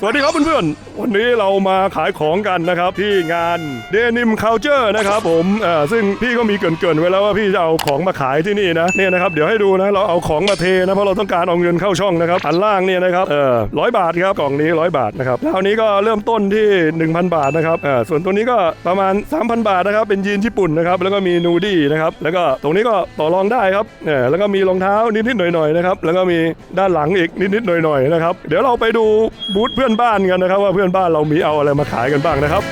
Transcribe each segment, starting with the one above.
สวัสดีครับเพื่อนๆ วันนี้เรามาขายของกันนะครับที่งาน Denim Culture นะครับผมเอ่อซึ่งพี่ก็มีเกรินๆไว้แล้วว่าพี่จะเอาของมาขายที่นี่นะเนี่ยนะครับเดี๋ยวให้ดูนะเราเอาของมาเทนะเพราะเราต้องการเอาเงินเข้าช่องนะครับอันล่างเนี่ยนะครับเออร้อยบาทครับกล่องนี้ร้อยบาทนะครับแล้วอันนี้ก็เริ่มต้นที่ 1,000 บาทนะครับเออส่วนตัวนี้ก็ประมาณ 3,000 บาทนะครับเป็นยีนญี่ปุ่นนะครับแล้วก็มีนูดี้นะครับแล้วก็ตรงนี้ก็ต่อรองได้ครับเออแล้วก็มีรองเท้านิดๆหน่อยๆนะครับแล้วก็มีด้านหลังอีกนิดๆหน่อยๆนะครับเดี๋ยวเราไปดูบูธเพื่อนบ้านกันนะครับ ว่าเพื่อนบ้านเรามีเอาอะไรมาขายกันบ้างนะครับ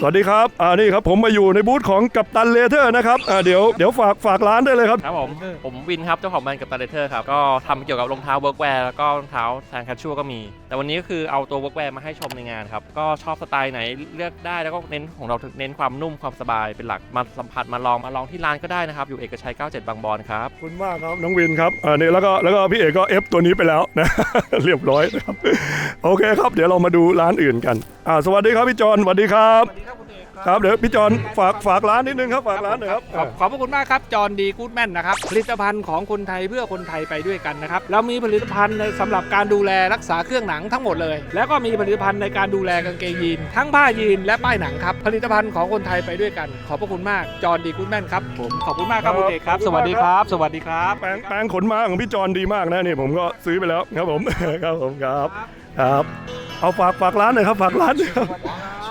สวัสดีครับ อ่า นี่ครับ ผมมาอยู่ในบูธของกัปตันเลเทอร์นะครับ อ่า เดี๋ยว เดี๋ยวฝาก ฝากร้านได้เลยครับ ครับผม ผมวินครับ เจ้าของแบรนด์กับตันเลเทอร์ครับ ก็ทำเกี่ยวกับรองเท้าเวิร์กแวร์แล้วก็รองเท้าแทนคัชชัวก็มี แต่วันนี้ก็คือเอาตัวเวิร์กแวร์มาให้ชมในงานครับ ก็ชอบสไตล์ไหนเลือกได้แล้วก็เน้นของเราเน้นความนุ่มความสบายเป็นหลักมาสัมผัสมาลองมาลองที่ร้านก็ได้นะครับ อยู่เอกชัย 97 บางบอนครับขอบคุณมากครับน้องวินครับอันนี้แล้วก็แล้วก็พี่เอกก็เอฟตัวนี้ไปแล้วนะ เรียบร้อยนะครับโอเคครับ เดี๋ยวเรามาดูร้านอื่นกันอ่าสวัสดีครับพี่จอนสวัสดีครับ ครับเดี๋ยวพี่จอนฝากฝากร้านนิดนึงครับฝากร้านหน่อยครับขอบขอบพระคุณมากครับ จอห์นดีกูดแมนนะครับ ผลิตภัณฑ์ของคนไทยเพื่อคนไทยไปด้วยกันนะครับ เรามีผลิตภัณฑ์ในสำหรับการดูแลรักษาเครื่องหนังทั้งหมดเลย แล้วก็มีผลิตภัณฑ์ในการดูแลกางเกงยีน ทั้งผ้ายีนและป้ายหนังครับ ผลิตภัณฑ์ของคนไทยไปด้วยกัน ขอบพระคุณมาก จอห์นดีกูดแมนครับผม ขอบคุณมากครับคุณเอกครับ สวัสดีครับ สวัสดีครับ แปลงแปลงขนม้าของพี่จอนดีมากนะนี่ผมก็ซื้อไปแล้วครับผม ครับผมครับ ครับ เอาฝากฝากร้านหน่อยครับฝากร้านหน่อยครับ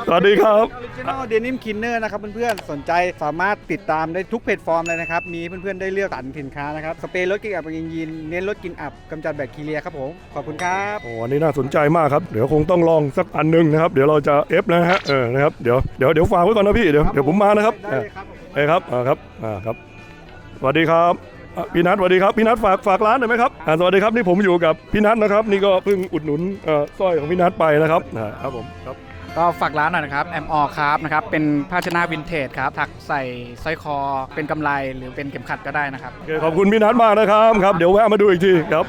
สวัสดีครับออริจินอลเดนิมคินเนอร์นะครับเพื่อนๆ สนใจสามารถติดตามได้ทุกแพลตฟอร์มเลยนะครับ มีเพื่อนๆ ได้เลือกสรรสินค้านะครับ สเปรย์ลดกลิ่นอับกางเกงยีนเน้นลดกลิ่นอับกำจัดแบคทีเรียครับผม ขอบคุณครับ โอ้อันนี้น่าสนใจมากครับ เดี๋ยวคงต้องลองสักอันหนึงนะครับ เดี๋ยวเราจะเอฟนะฮะ เออ นะครับ เดี๋ยว เดี๋ยว เดี๋ยวฝากไว้ก่อนนะพี่ เดี๋ยว เดี๋ยวผมมานะครับได้เลยครับผมเอ้ยครับอ่าครับ อ่าครับ สวัสดีครับอะพี่นัทสวัสดีครับ พี่นัทฝาก ฝากร้านหน่อยไหมครับอ่าสวัสดีครับ นี่ผมอยู่กับพี่นัทนะครับ นี่ก็เพิ่งอุดหนุนเอ่อสร้อยของพี่นัทไปนะครับอ่าครับผม ครับ ก็ฝากร้านหน่อยนะครับแอมออครับนะครับเป็นภาชนะวินเทจครับถักใส่สร้อยคอเป็นกำไรหรือเป็นเข็มขัดก็ได้นะครับ โอเคขอบคุณพี่นัทมากนะครับครับ เดี๋ยวแวะมาดูอีกทีครับ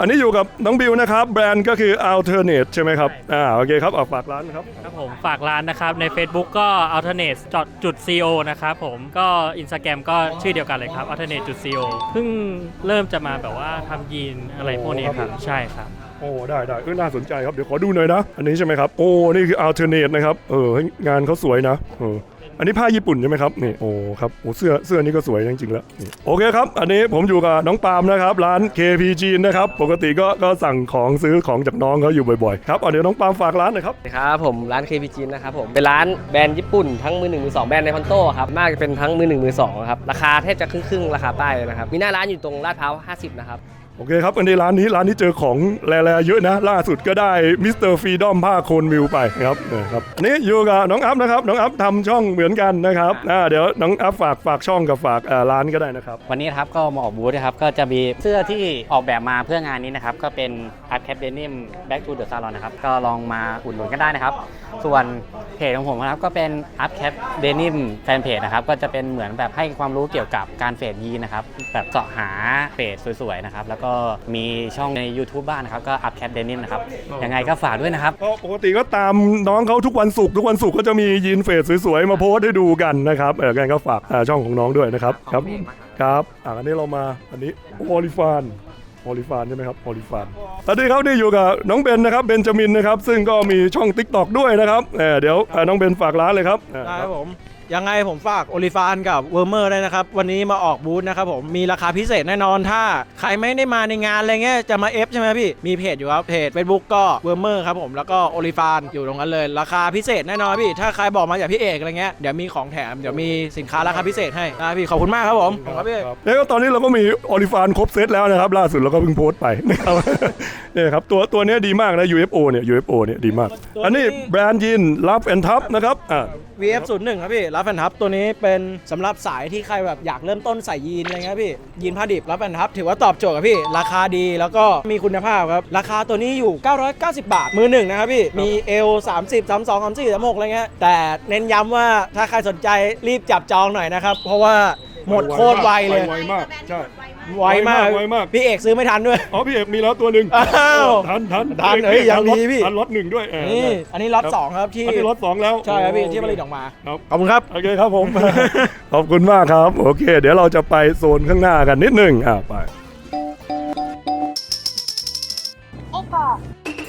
อันนี้อยู่กับน้องบิวนะครับ แบรนด์ก็คือ Alternate ใช่ไหมครับ อ่าโอเคครับเอาฝากร้านครับ ครับผมฝากร้านนะครับใน Facebook ก็ alternate จุด co นะครับผมก็ Instagram ก็ชื่อเดียวกันเลยครับ alternate จุด co เพิ่งเริ่มจะมาแบบว่าทำยีนอะไรพวกนี้ครับ ใช่ครับ โอ้ได้ได้เออน่าสนใจครับ เดี๋ยวขอดูหน่อยนะ อันนี้ใช่ไหมครับ โอ้ นี่คือ alternate นะครับ เออเฮ้ยงานเขาสวยนะเออ อันนี้ผ้าญี่ปุ่นใช่ไหมครับนี่โอ้ครับโอ้เสื้อเสื้อนี้ก็สวยจริงๆแล้วนี่โอเคครับ อันนี้ผมอยู่กับน้องปาล์มนะครับ ร้าน KPG นะครับ ปกติก็ก็สั่งของซื้อของจากน้องเขาอยู่บ่อยๆครับเอาเดี๋ยวน้องปาล์มฝากร้านหน่อยครับ ครับผมร้าน KPG นะครับผมเป็นร้านแบรนด์ญี่ปุ่นทั้งมือหนึ่งมือสองแบรนด์ในคอนโต้ครับมากจะเป็นทั้งมือหนึ่งมือสองครับราคาแทบจะครึ่งๆราคาป้ายเลยนะครับมีหน้าร้านอยู่ตรงลาดพร้าว50 นะครับ โอเคครับอันนี้ร้านนี้ร้านนี้เจอของแร่ๆเยอะนะ ล่าสุดก็ได้มิสเตอร์ฟรีดอมผ้าโคนมิวไปนะครับเออครับอันนี้อยู่กับน้องอัพนะครับ น้องอัพทำช่องเหมือนกันนะครับอ่าเดี๋ยวน้องอัพฝากฝากช่องกับฝากอ่อร้านก็ได้นะครับวันนี้นะครับก็มาออกบูธนะครับก็จะมีเสื้อที่ออกแบบมาเพื่องานนี้นะครับ ก็เป็น Art Cap Denim Back to the Salon นะครับ ก็ลองมาอุดหนุนกันได้นะครับ ส่วน เพจของผมนะครับก็เป็น Art Cap Denim Fan Page นะครับก็จะเป็นเหมือนแบบให้ความรู้เกี่ยวกับการเฟดยีนนะครับแบบเสาะหาเฟดสวยๆนะครับแล้วก็มีช่องใน YouTube บ้างนะครับก็ Art Cap Denim นะครับยังไงก็ฝากด้วยนะครับก็ปกติก็ตามน้องเขาทุกวันศุกร์ทุกวันศุกร์ก็จะมียีนเฟสสวยๆ มาโพสต์ให้ดูกันนะครับเออกันก็ฝากอ่าช่องของน้องด้วยนะครับ ครับครับอ่าอันนี้เรามาอันนี้โอลิฟานโอลิฟานใช่ไหมครับออลิฟานสวัสดีครับนี่อยู่กับน้องเบนนะครับเบนจามินนะครับซึ่งก็มีช่อง t ิ k t o k ด้วยนะครับเออเดี๋ยวอ่าน้องเบนฝากร้านเลยครับ ได้ครับผม ยังไงผมฝากโอลิฟานกับเวอร์เมอร์ด้วยนะครับ วันนี้มาออกบูธนะครับผมมีราคาพิเศษแน่นอนถ้า ใครไม่ได้มาในงานอะไรเงี้ยจะมาเอฟใช่ไหมพี่ มีเพจอยู่ครับ เพจ Facebook ก็เวอร์เมอร์ครับผมแล้วก็โอลิฟานอยู่ตรงนั้นเลย ราคาพิเศษแน่นอนพี่ ถ้าใครบอกมาจากพี่เอกอะไรเงี้ยเดี๋ยวมีของแถมเดี๋ยวมีสินค้าราคาพิเศษให้นะพี่ขอบคุณมากครับผมขอบคุณครับพี่ครับแล้วก็ตอนนี้เราก็มีโอลิฟานครบเซตแล้วนะครับ ล่าสุดเราก็เพิ่งโพสต์ไปนะครับ เนี่ยครับตัวตัวเนี้ยดีมากนะ UFO เนี่ย UFO เนี่ยดีมาก ตัวนี้ อันนี้แบรนด์ยีน Love and Top นะครับอ่า VF 0 1 ครับพี่รับแฟนทับตัวนี้เป็นสำหรับสายที่ใครแบบอยากเริ่มต้นใส่ยีนอะไรเงี้ยพี่ยีนผ้าดิบรับแฟนทับถือว่าตอบโจทย์ครับพี่ราคาดีแล้วก็มีคุณภาพครับราคาตัวนี้อยู่ 990 บาทมือหนึ่งนะครับพี่มีเอล30 32 34 36อะไรเงี้ยแต่เน้นย้ำว่าถ้าใครสนใจรีบจับจองหน่อยนะครับ เพราะว่าหมดโคตรไวเลยไวมากใช่ ไวมากไวมาก พี่เอกซื้อไม่ทันด้วย อ๋อพี่เอกมีแล้วตัวหนึ่งอ้าวทันทันทันเอ้ยยังดีพี่ทันล็อตหนึ่งด้วยเออนี่อันนี้ล็อตครับสองครับที่อันนี้ล็อตสองแล้วใช่ครับพี่โอ้ที่ผลิตออกมาครับขอบคุณครับโอเคครับผมขอบคุณมากครับ โอเค เดี๋ยวเราจะไปโซนข้างหน้ากันนิดหนึ่งอ่าไป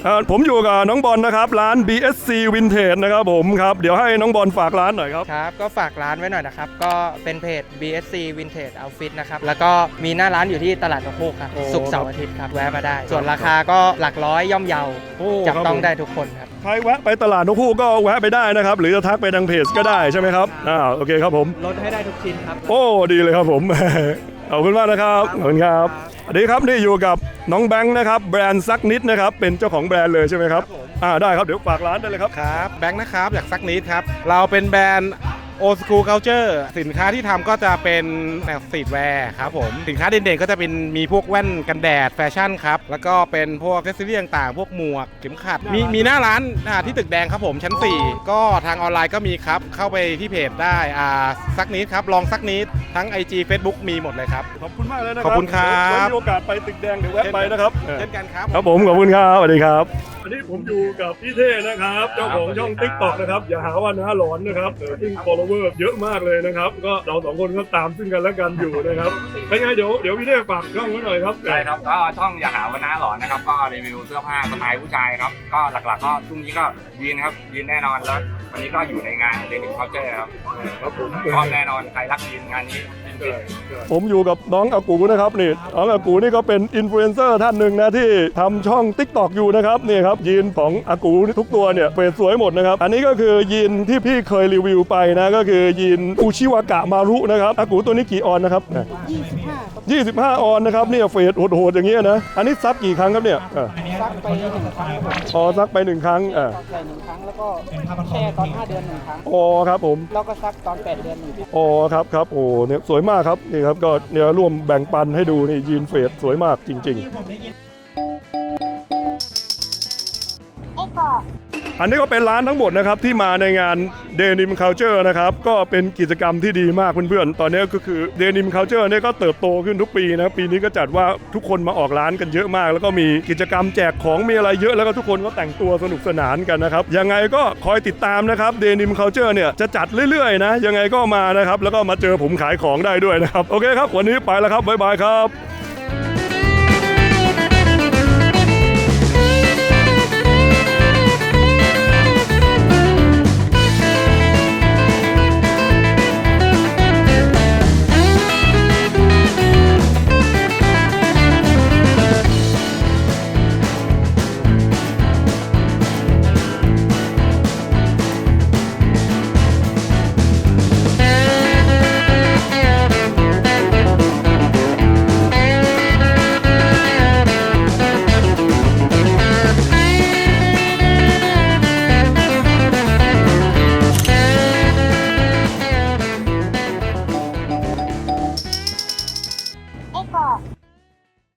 อ่าผมอยู่กับน้องบอลนะครับ ร้าน BSC Vintage นะครับผมครับ เดี๋ยวให้น้องบอลฝากร้านหน่อยครับ ครับ ก็ฝากร้านไว้หน่อยนะครับ ก็เป็นเพจ BSC Vintage Outfit นะครับ แล้วก็มีหน้าร้านอยู่ที่ตลาดนกฮูกครับโอ้ศุกร์เสาร์อาทิตย์ครับ แวะมาได้ ส่วนราคาก็หลักร้อยย่อมเยาโอ้จับครับต้องผม ได้ทุกคนครับ ใครแวะไปตลาดนกฮูกก็แวะไปได้นะครับ หรือจะทักไปทางเพจก็ได้ใช่ไหมครับอ่าโอเคครับผม ลดให้ได้ทุกชิ้นครับ โอ้ ดีเลยครับผม ขอบคุณมากนะครับ ขอบคุณครับ สวัสดีครับนี่อยู่กับน้องแบงค์นะครับแบรนด์ซักนิดนะครับเป็นเจ้าของแบรนด์เลยใช่ไหมครับอ่าได้ครับเดี๋ยวฝากร้านได้เลยครับ ครับแบงค์นะครับอยากซักนิดครับ เราเป็นแบรนด์ โอสคูลเคาเจอร์สินค้าที่ทำก็จะเป็นแนวสตรีทแวร์ครับผม สินค้าเด่นๆก็จะเป็นมีพวกแว่นกันแดดแฟชั่นครับ แล้วก็เป็นพวกเทสซิลี่ต่างๆ พวกหมวกเข็มขัด มีมีหน้าร้านอ่าที่ตึกแดงครับผมชั้น 4 ก็ทางออนไลน์ก็มีครับ เข้าไปที่เพจได้อ่าซักนิดครับ ลองซักนิดทั้ง IG Facebook มีหมดเลยครับ ขอบคุณมากเลยนะครัขอบคุณครับ ไว้มีโอกาสไปตึกแดงเดี๋ยวแวะไปนะครับ เช่นกันครับ ครับผม ขอบคุณครับ สวัสดีครับ อันนี้ผมอยู่กับพี่เท่นะครับ เจ้าของช่อง t ิ k t o k นะครับ อย่าหาว่าน้าหลอนนะครับเออซึ่ง follower เยอะมากเลยนะครับ ก็เราสองคนก็ตามซึ่งกันและกันอยู่นะครับเป็นไงเดี๋ยวเดี๋ยวพี่เท่ฝากช่องไว้หน่อยครับได้ครับก็ช่องอย่าหาว่าน้าหลอนนะครับ ก็รีวิวเสื้อผ้าสไตล์ผู้ชายครับ ก็หลักๆ ก็ช่วงนี้ก็ยีนครับยีนแน่นอนแล้ววันนี้ก็อยู่ในงานเดนิมเคาเจอร์ครับครับผมก็แน่นอนใครรักยีนงานนี้เป็นผมอยู่กับน้องอากูนะครับนี่น้องอากูนี่ก็เป็นอินฟลูเอนเซอร์ท่านหนึ่งนะที่ทำช่อง t ิ k t o k อยู่นะครับนี่ครับยีนของอากูทุกตัวเนี่ยเฟรสวยหมดนะครับ อันนี้ก็คือยีนที่พี่เคยรีวิวไปนะก็คือยีนอุชิวากะมารุนะครับอากูตัวนี้กี่ออนนะครับ25 ออนนะครับเนี่ยเฟสโหดๆอย่างเงี้ยนะ อันนี้ซักกี่ครั้งครับเนี่ยอะซักไปหนึ่งครั้งอ๋อซักไปหนึ่งครั้งอ่าใส่หนึ่งครั้งแล้วก็แช่ตอน 5 เดือนหนึ่งครั้งอ๋อครับผมแล้วก็ซักตอน 8 เดือนหนึ่งอ๋อครับครับโอ้เนี่ยสวยมากครับนี่ครับก็เนี่ยร่วมแบ่งปันให้ดูนี่ยีนเฟสสวยมากจริง ๆ อันนี้ก็เป็นร้านทั้งหมดนะครับที่มาในงาน Denim Culture นะครับก็เป็นกิจกรรมที่ดีมากเพื่อนๆ ตอนนี้ก็คือ Denim Culture เนี่ยก็เติบโตขึ้นทุกปีนะปีนี้ก็จัดว่าทุกคนมาออกร้านกันเยอะมาก แล้วก็มีกิจกรรมแจกของมีอะไรเยอะแล้วก็ทุกคนก็แต่งตัวสนุกสนานกันนะครับยังไงก็คอยติดตามนะครับ Denim Culture เนี่ยจะจัดเรื่อยๆนะยังไงก็มานะครับแล้วก็มาเจอผมขายของได้ด้วยนะครับโอเคครับวันนี้ไปแล้วครับบ๊ายบายครับ